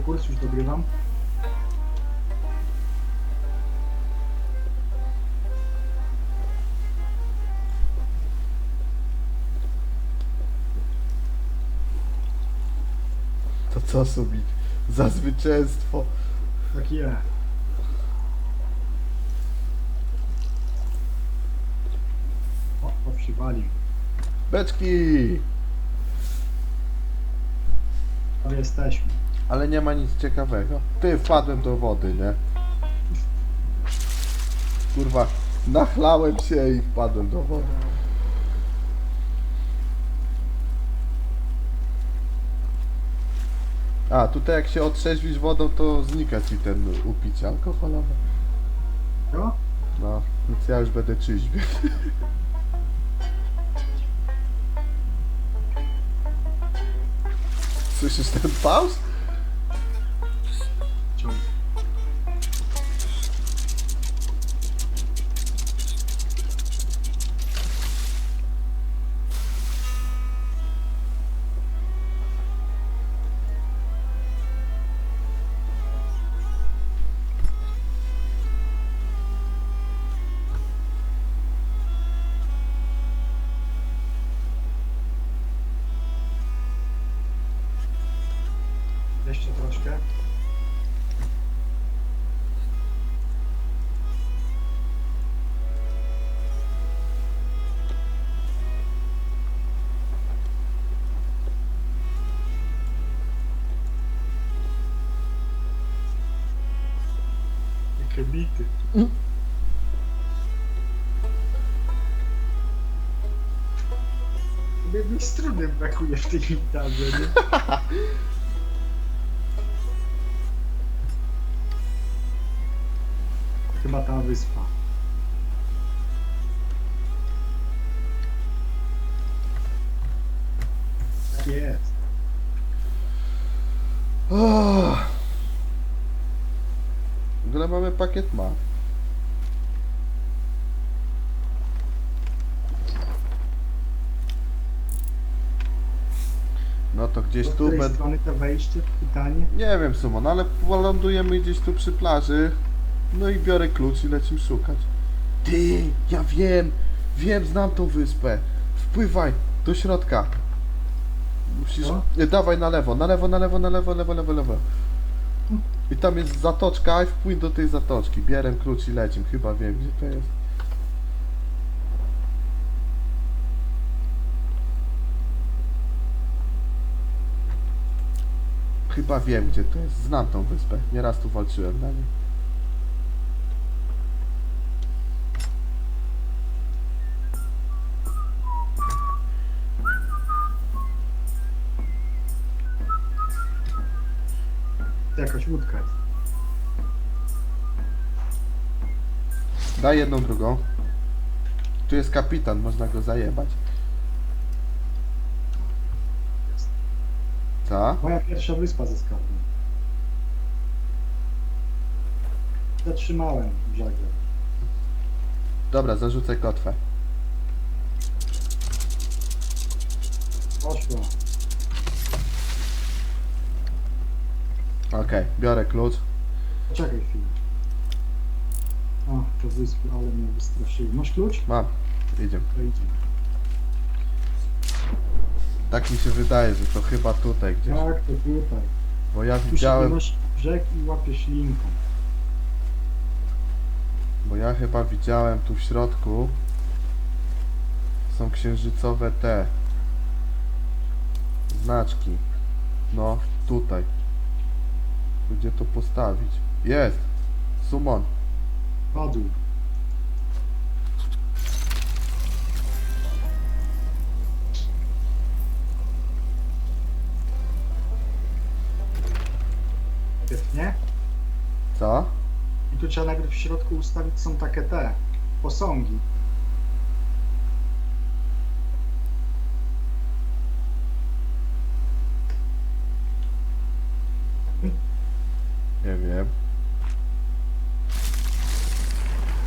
kurs już dogrywam. To co subić? Za zwycięstwo. Tak je. O, powstrzywali. Beczki! Ale jesteśmy. Ale nie ma nic ciekawego. Ty, wpadłem do wody, nie? Kurwa, nachlałem się i wpadłem do wody. A, tutaj jak się otrzeźwisz wodą, to znika ci ten upicie alkoholowe. Co? No, więc ja już będę czyźbił. Słyszysz ten pauz? Jakie bity. Biegłych strunem brakuje w tej gitarze, nie? Chyba ta wyspa. Tak jest. Oh. W ogóle mamy pakiet ma. No to gdzieś tu której będę... strony to wejście? Pytanie. Nie wiem Sumon, ale lądujemy gdzieś tu przy plaży. No i biorę klucz i lecimy szukać. Ty, ja wiem, wiem, znam tą wyspę. Wpływaj do środka. Musisz. Co? Nie, dawaj na lewo, na lewo, na lewo, na lewo, lewo, lewo, lewo. I tam jest zatoczka i wpłyń do tej zatoczki. Bierę klucz i lecim. Chyba wiem gdzie to jest. Chyba wiem gdzie to jest. Znam tą wyspę. Nieraz tu walczyłem na niej. To jakaś łódka jest. Daj jedną drugą. Tu jest kapitan, można go zajebać. jest. Co? Moja pierwsza wyspa ze skarbem. Zatrzymałem żagle. Dobra, zarzucę kotwę. Poszło. Okej, biorę klucz. Poczekaj chwilę. O, to wyspy, ale mnie wystraszyły. Masz klucz? Mam. Idziemy. To idzie. Tak mi się wydaje, że to chyba tutaj gdzieś. Tak, to tutaj. Bo ja Tu się widziałem, wynosi brzeg i łapiesz linką. bo ja chyba widziałem tu w środku są księżycowe te znaczki. No, tutaj. Gdzie to postawić? Jest! Sumon. Padł. Pięknie. Co? I tu trzeba najpierw w środku ustawić są takie te posągi. Nie wiem.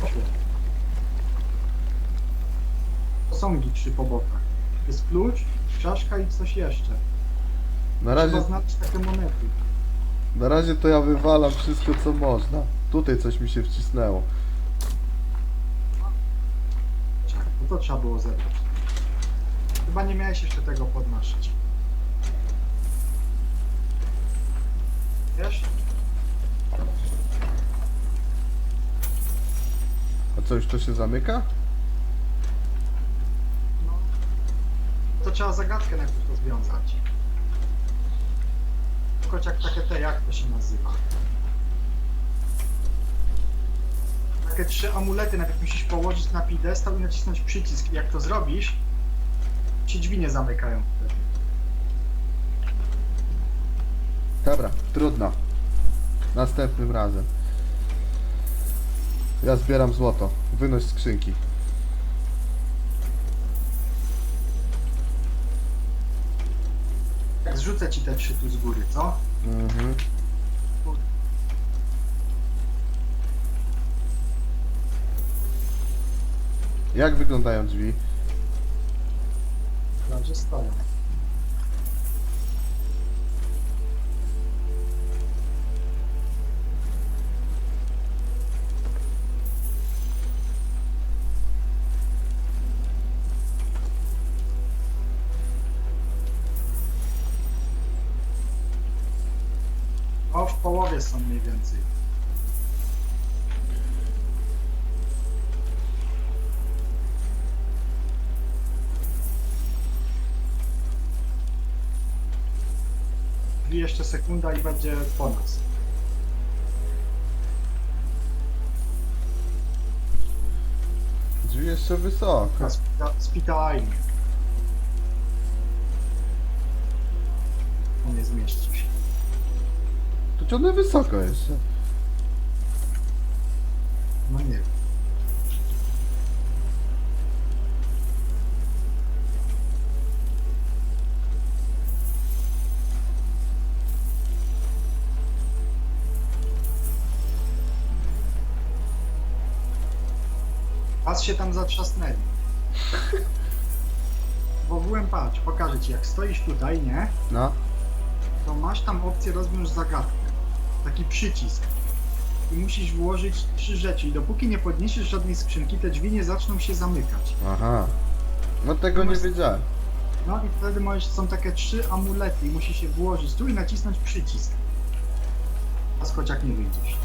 Poszło. Posągi trzy po bokach. Jest klucz, czaszka i coś jeszcze. Na razie, Trzeba znaleźć takie monety. Na razie to ja wywalam wszystko co można. Tutaj coś mi się wcisnęło. Czekaj, No to trzeba było zebrać. Chyba nie miałeś jeszcze tego podnosić. Wiesz? A co, już to się zamyka? No. To trzeba zagadkę najpierw rozwiązać. Kociak takie te, jak to się nazywa? Takie trzy amulety najpierw musisz położyć na pidestał i nacisnąć przycisk. Jak to zrobisz, się drzwi nie zamykają wtedy. Dobra, trudno. Następnym razem. Ja zbieram złoto. Wynoś skrzynki. Jak zrzucę ci te trzy tu z góry, co? Mhm. Jak wyglądają drzwi? Dobrze stoją. Są mniej więcej. I jeszcze sekunda i będzie po nas. Drzwi jeszcze wysoko. Spita- Spitalajnie. On nie zmieści Tu ciągle wysoko jeszcze. No nie. Pas się tam zatrzasnęli. Bo byłem, patrz, pokażę ci, jak stoisz tutaj, nie? No. to masz tam opcję rozwiąż zagadkę. Taki przycisk. I musisz włożyć trzy rzeczy i dopóki nie podniesiesz żadnej skrzynki, te drzwi nie zaczną się zamykać. Aha. No tego nie wiedziałem. No i wtedy możesz, są takie trzy amulety i musisz je włożyć tu i nacisnąć przycisk. A skociak nie wyjdziesz.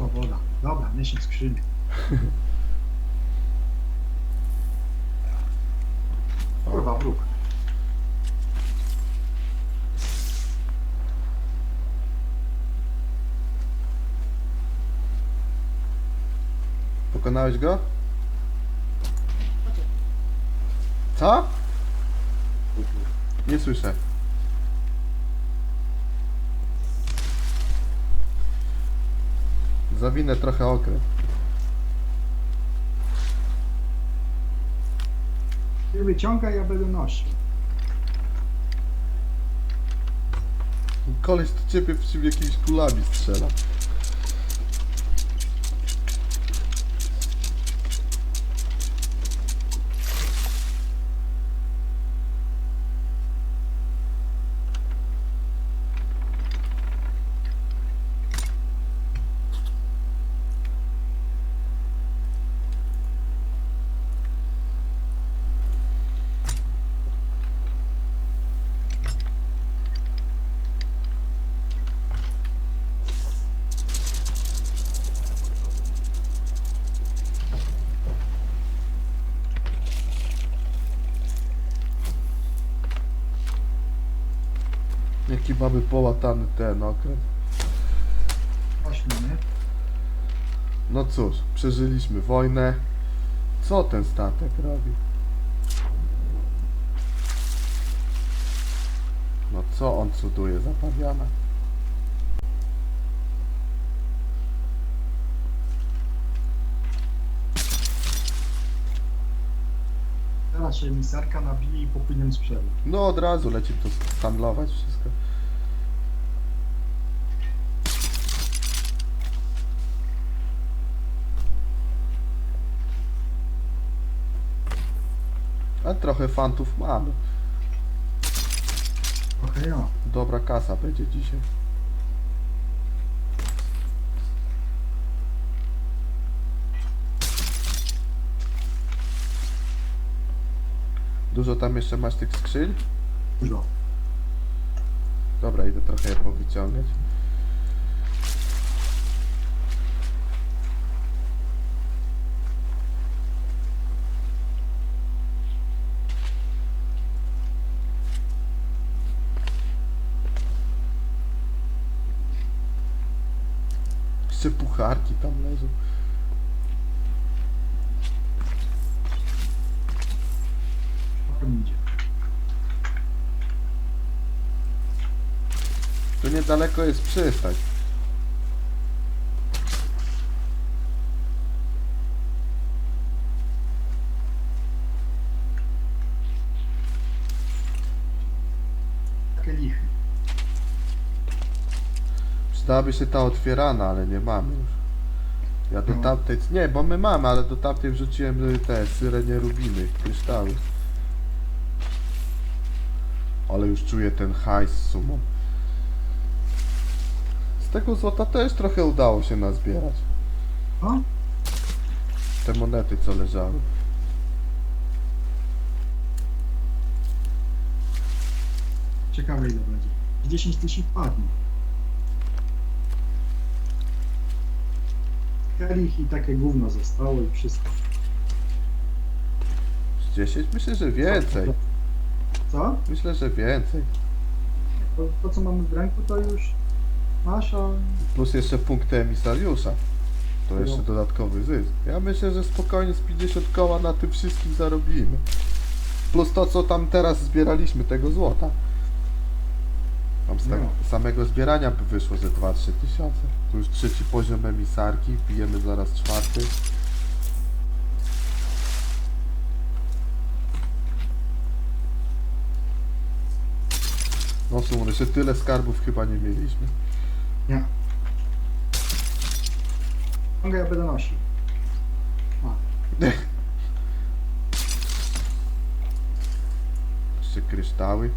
Usła woda. Dobra, niesie skrzynię. Kurwa, wróg. Pokonałeś go? Co? Nie słyszę. Zawinę trochę okręt. Ty wyciągaj, ja będę nosił. Koleś do ciebie w ciebie jakimiś kulami strzela. Jaki mamy połatany ten okręt. Ośmiony. No cóż, przeżyliśmy wojnę. Co ten statek robi? No co on cuduje zapawiana? Teraz się misarka nabije i popłyniemy z przodu. No od razu leci to handlować wszystko. A trochę fantów mamy. Trochę ja. Dobra kasa będzie dzisiaj. Dużo tam jeszcze masz tych skrzyń? Dużo. Dobra, idę trochę je powyciągać. Jeszcze pucharki tam leżą. Potem idzie. Tu niedaleko jest przystań. Takie lichy. Przydałaby się ta otwierana, ale nie mamy już. Ja do No. tamtej... Nie, bo my mamy, ale do tamtej wrzuciłem y, te syrenie rubiny, kryształy. Ale już czuję ten hajs z sumą. Z tego złota też trochę udało się nazbierać. O? Te monety, co leżały. Ciekawe ile będzie. Z 10 tysięcy padnie. Kelich i takie gówno zostało i wszystko. Z 10? Myślę, że więcej. Co? Myślę, że więcej. To, to co mamy w ręku to już masz, a Plus jeszcze punkty emisariusza. To No. jeszcze dodatkowy zysk. Ja myślę, że spokojnie z 50 koła na tym wszystkim zarobimy. Plus to, co tam teraz zbieraliśmy, tego złota. Tam z tego samego zbierania by wyszło ze 2-3 tysiące. Tu już trzeci poziom emisarki, pijemy zaraz czwarty. No słuchaj, jeszcze tyle skarbów chyba nie mieliśmy. nie. Mogę ja będę nosił. Jeszcze kryształy.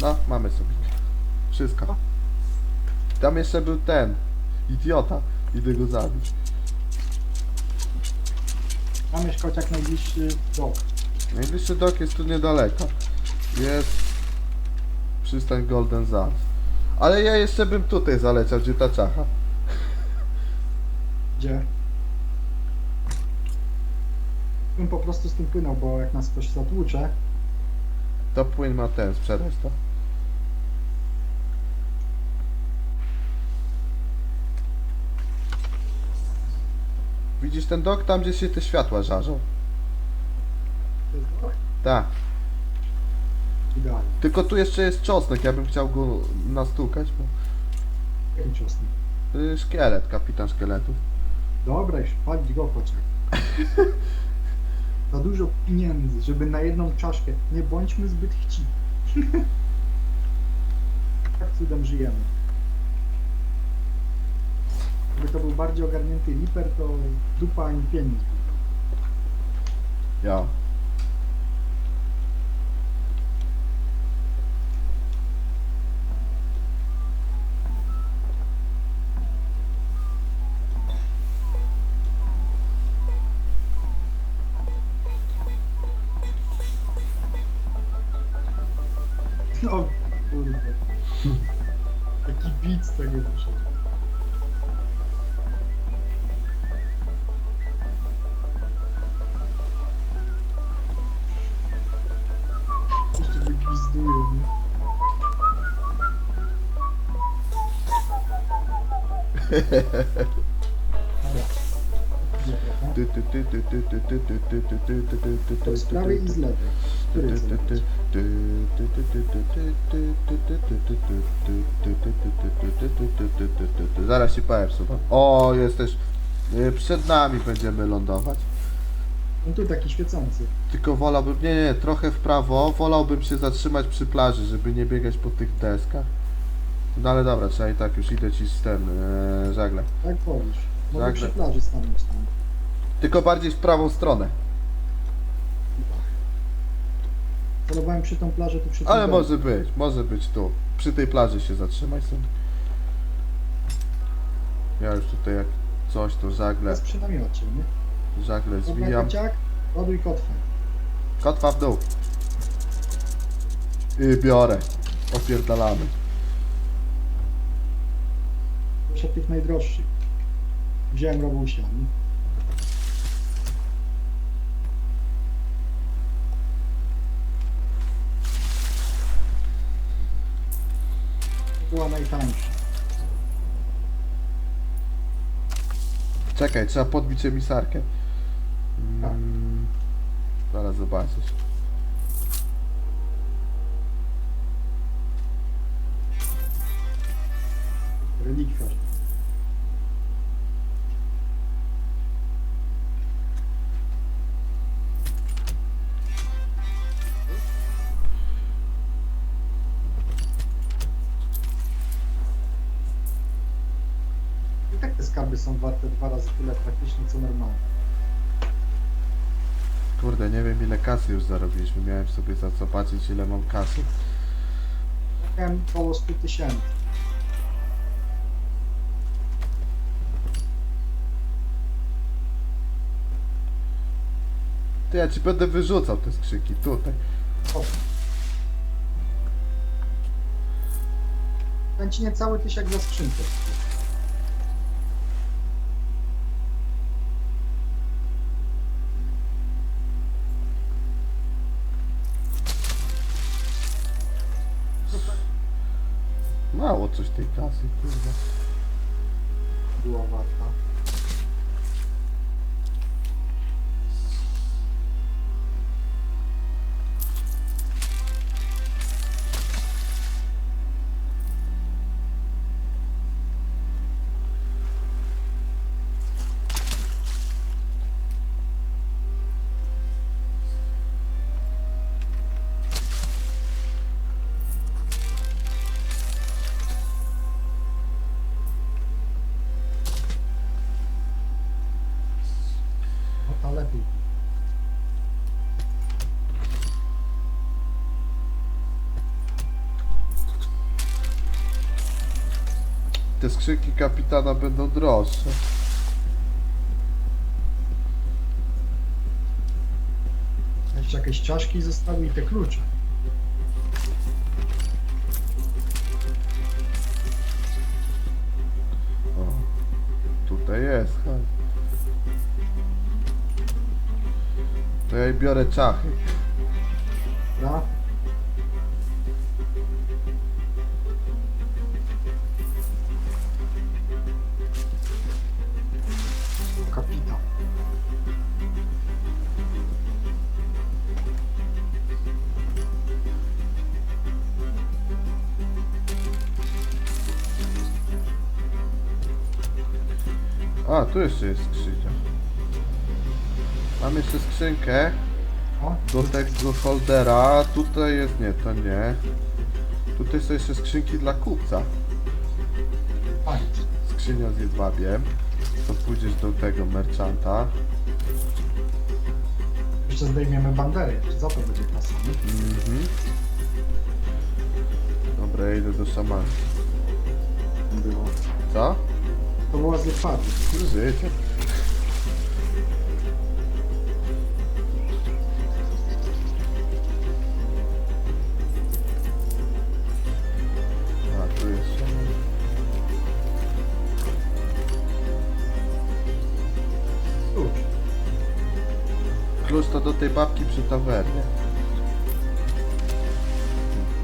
No, mamy sobie. Wszystko. Tam jeszcze był ten. Idiota. Idę go zabić. Mam jeszcze kociak najbliższy dok. Najbliższy dok jest tu niedaleko. Jest przystań Golden Sands. Ale ja jeszcze bym tutaj zaleciał, gdzie ta czacha. Gdzie? Bym po prostu z tym płynął, bo jak nas ktoś zatłucze, To płyn ma ten, sprzedać to. Widzisz ten dok? Tam gdzie się te światła żarzą. to jest dok. Tak. Idealnie. Tylko tu jeszcze jest czosnek, ja bym chciał go nastukać, bo... Jaki czosnek. Y, Szkielet, kapitan szkieletów. Dobra, już palić go kociak. Za dużo pieniędzy, żeby na jedną czaszkę. Nie bądźmy zbyt chciwi. tak cudem żyjemy. Gdyby to był bardziej ogarnięty liper, to dupa ani pieniądz. Ja. To z prawej i z ty. lewej. Który jest lewy? Zaraz ci powiem słuchaj. O, jesteś. y, Przed nami będziemy lądować. On tu taki świecący. Tylko wolałbym. Nie, nie, trochę w prawo. Wolałbym się zatrzymać przy plaży, żeby nie biegać po tych deskach. No ale dobra, trzeba i tak już idę ci z ten e, żagle. Tak powiesz. Może Żagle. przy plaży stanąć tam. Tylko bardziej w prawą stronę. Polowałem przy tą plażę, to przy tym Ale domu. może być, może być tu. Przy tej plaży się zatrzymaj sobie. Ja już tutaj jak coś to żagle, Jest przy namiocie, nie? żagle Dobra, zwijam. kociak, ładuj kotwę. Kotwa w dół. I biorę. Opierdalamy. Proszę tych najdroższych. Wziąłem robusia, Była najtańsza. Czekaj, trzeba podbić emisarkę. Mm, zaraz zobaczysz. Relikwiarz. Są warte dwa razy tyle praktycznie co normalne. Kurde, nie wiem ile kasy już zarobiliśmy. Miałem sobie za co patrzeć ile mam kasy. Miałem około 100 tysięcy. To ja ci będę wyrzucał te skrzynki tutaj. O. Ci niecały tysiak za skrzynkę. Coś tej kasy, kurde. była warta. Te skrzynki kapitana będą droższe. Jeszcze jakieś czaszki zostały i te klucze. O, tutaj jest. To ja biorę czachy. A, tu jeszcze jest skrzynia. Mam jeszcze skrzynkę do tego holdera. Tutaj jest, nie, to nie. Tutaj są jeszcze skrzynki dla kupca. Skrzynia z jedwabiem. To pójdziesz do tego merchanta. Jeszcze zdejmiemy bandery, za to będzie kasa, nie? Mhm. Dobra, ja idę do szamana. Było. Co? To była z lichwady. Życie. A, tu jest szaman. Klucz. To do tej babki przy tawernie.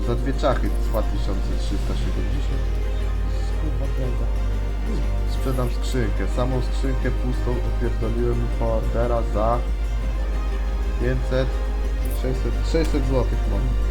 Za dwie czachy 2370. Kurwa prawda. Sprzedam skrzynkę. Samą skrzynkę pustą opierdoliłem ordera za 500 600, 600 zł mam.